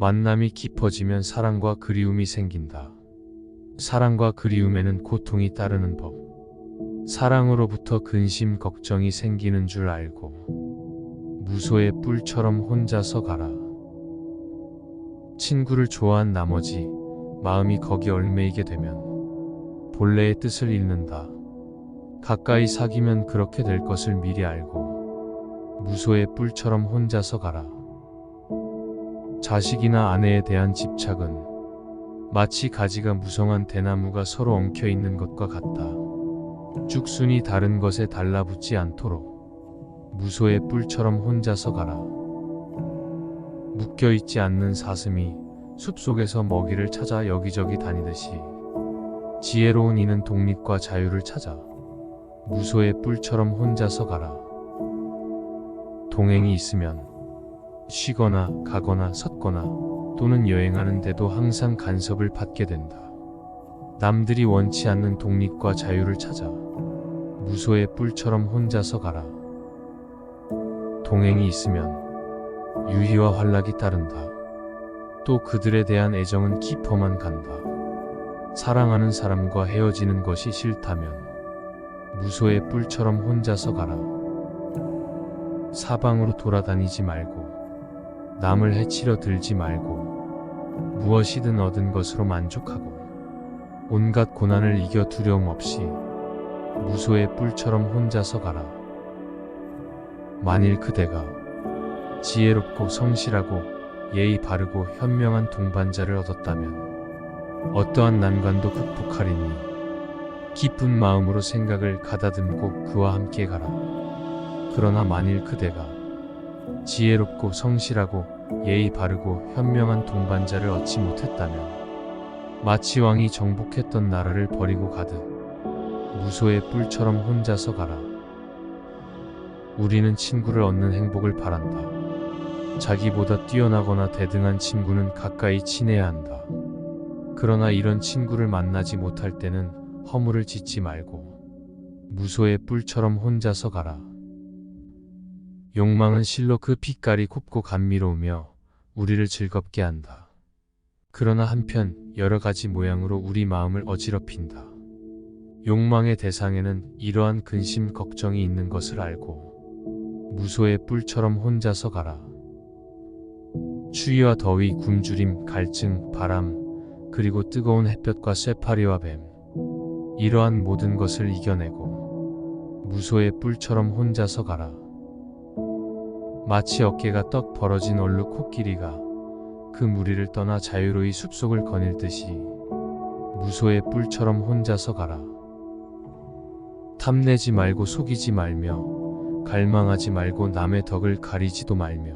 만남이 깊어지면 사랑과 그리움이 생긴다. 사랑과 그리움에는 고통이 따르는 법. 사랑으로부터 근심, 걱정이 생기는 줄 알고 무소의 뿔처럼 혼자서 가라. 친구를 좋아한 나머지 마음이 거기 얽매이게 되면 본래의 뜻을 잃는다. 가까이 사귀면 그렇게 될 것을 미리 알고 무소의 뿔처럼 혼자서 가라. 자식이나 아내에 대한 집착은 마치 가지가 무성한 대나무가 서로 엉켜 있는 것과 같다. 쭉순이 다른 것에 달라붙지 않도록 무소의 뿔처럼 혼자서 가라. 묶여 있지 않는 사슴이 숲속에서 먹이를 찾아 여기저기 다니듯이 지혜로운 이는 독립과 자유를 찾아 무소의 뿔처럼 혼자서 가라. 동행이 있으면 쉬거나 가거나 섰거나 또는 여행하는데도 항상 간섭을 받게 된다. 남들이 원치 않는 독립과 자유를 찾아 무소의 뿔처럼 혼자서 가라. 동행이 있으면 유희와 환락이 따른다. 또 그들에 대한 애정은 깊어만 간다. 사랑하는 사람과 헤어지는 것이 싫다면 무소의 뿔처럼 혼자서 가라. 사방으로 돌아다니지 말고 남을 해치려 들지 말고 무엇이든 얻은 것으로 만족하고 온갖 고난을 이겨 두려움 없이 무소의 뿔처럼 혼자서 가라. 만일 그대가 지혜롭고 성실하고 예의 바르고 현명한 동반자를 얻었다면 어떠한 난관도 극복하리니 기쁜 마음으로 생각을 가다듬고 그와 함께 가라. 그러나 만일 그대가 지혜롭고 성실하고 예의 바르고 현명한 동반자를 얻지 못했다면 마치 왕이 정복했던 나라를 버리고 가듯 무소의 뿔처럼 혼자서 가라. 우리는 친구를 얻는 행복을 바란다. 자기보다 뛰어나거나 대등한 친구는 가까이 친해야 한다. 그러나 이런 친구를 만나지 못할 때는 허물을 짓지 말고 무소의 뿔처럼 혼자서 가라. 욕망은 실로 그 빛깔이 곱고 감미로우며 우리를 즐겁게 한다. 그러나 한편 여러 가지 모양으로 우리 마음을 어지럽힌다. 욕망의 대상에는 이러한 근심 걱정이 있는 것을 알고 무소의 뿔처럼 혼자서 가라. 추위와 더위, 굶주림, 갈증, 바람, 그리고 뜨거운 햇볕과 쇠파리와 뱀. 이러한 모든 것을 이겨내고 무소의 뿔처럼 혼자서 가라. 마치 어깨가 떡 벌어진 얼룩 코끼리가 그 무리를 떠나 자유로이 숲속을 거닐 듯이 무소의 뿔처럼 혼자서 가라. 탐내지 말고 속이지 말며 갈망하지 말고 남의 덕을 가리지도 말며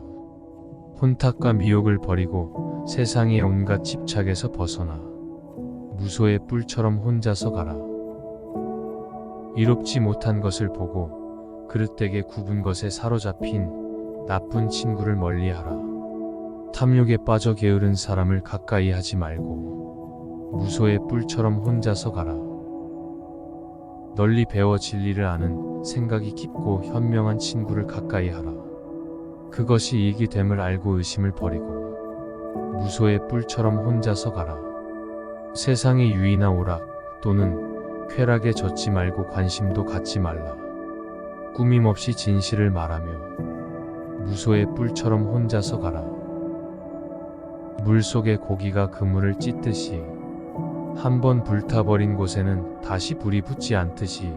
혼탁과 미혹을 버리고 세상의 온갖 집착에서 벗어나 무소의 뿔처럼 혼자서 가라. 이롭지 못한 것을 보고 그릇되게 굽은 것에 사로잡힌 나쁜 친구를 멀리하라. 탐욕에 빠져 게으른 사람을 가까이 하지 말고 무소의 뿔처럼 혼자서 가라. 널리 배워 진리를 아는 생각이 깊고 현명한 친구를 가까이 하라. 그것이 이익이 됨을 알고 의심을 버리고 무소의 뿔처럼 혼자서 가라. 세상의 유의나 오락 또는 쾌락에 젖지 말고 관심도 갖지 말라. 꾸밈 없이 진실을 말하며 무소의 뿔처럼 혼자서 가라. 물 속의 고기가 그물을 찢듯이 한번 불타버린 곳에는 다시 불이 붙지 않듯이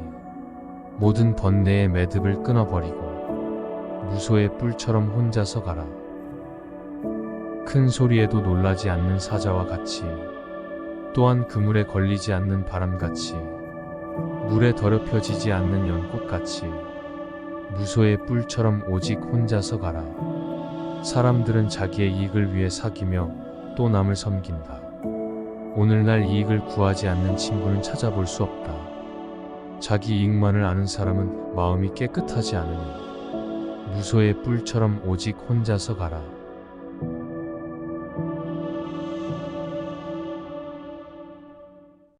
모든 번뇌의 매듭을 끊어버리고 무소의 뿔처럼 혼자서 가라. 큰 소리에도 놀라지 않는 사자와 같이 또한 그물에 걸리지 않는 바람같이 물에 더럽혀지지 않는 연꽃같이 무소의 뿔처럼 오직 혼자서 가라. 사람들은 자기의 이익을 위해 사귀며 또 남을 섬긴다. 오늘날 이익을 구하지 않는 친구는 찾아볼 수 없다. 자기 이익만을 아는 사람은 마음이 깨끗하지 않으니 무소의 뿔처럼 오직 혼자서 가라.